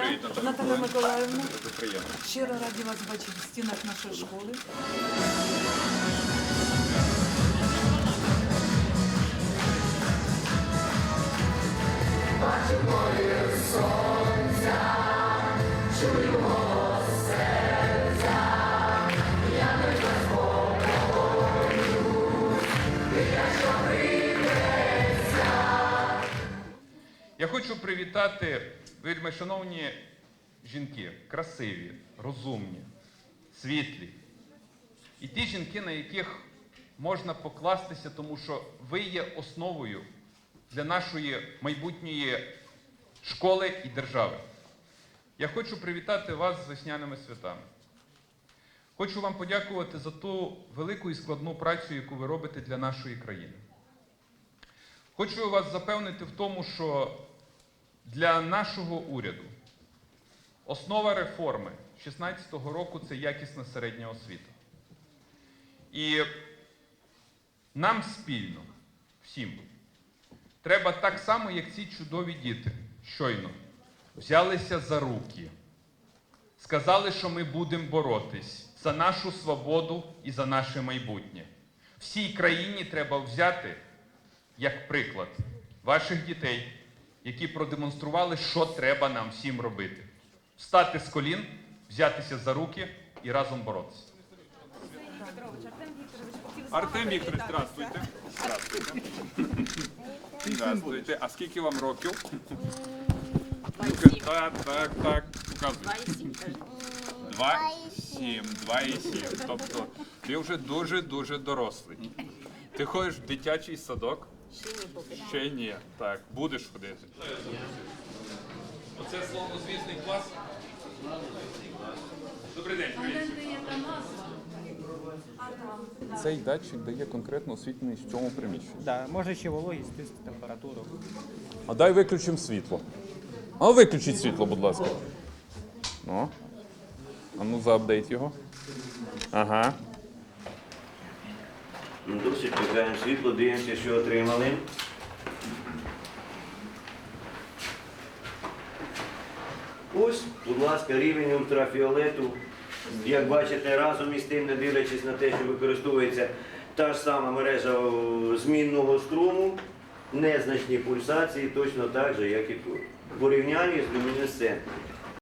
дня, Наталя Миколаївна. Щиро раді вас бачити в стінах нашої школи. Я хочу привітати вельми шановні жінки, красиві, розумні, світлі. І ті жінки, на яких можна покластися, тому що ви є основою для нашої майбутньої школи і держави. Я хочу привітати вас з весняними святами. Хочу вам подякувати за ту велику і складну працю, яку ви робите для нашої країни. Хочу вас запевнити в тому, що для нашого уряду основа реформи 2016 року це якісна середня освіта. І нам спільно, всім, треба так само, як ці чудові діти, щойно, взялися за руки, сказали, що ми будемо боротись за нашу свободу і за наше майбутнє. Всій країні треба взяти як приклад ваших дітей, які продемонстрували, що треба нам всім робити. Встати з колін, взятися за руки і разом боротися. Артем Вікторович, здравствуйте. Здравствуйте. А скільки вам років? Так, так, так. Показуйте. Два і сім. Два і сім. Тобто ти вже дуже-дуже дорослий. Ти ходиш в дитячий садок? Ще ні. Так, будеш ходити. Оце словнозвісний клас. Добрий день, привіт. Цей датчик дає конкретну освітленість в цьому приміщенні. Да, може ще вологість, тиск, температуру. А дай виключимо світло. А виключіть світло, будь ласка. Ну. А ну заапдейт його. Ага. Ну, Досить чекаємо світло, дивимося, що отримали. Ось, будь ласка, рівень ультрафіолету. Як бачите, разом із тим, не дивлячись на те, що використовується та ж сама мережа змінного струму, незначні пульсації, точно так же, як і тут. В з люмінесцентною.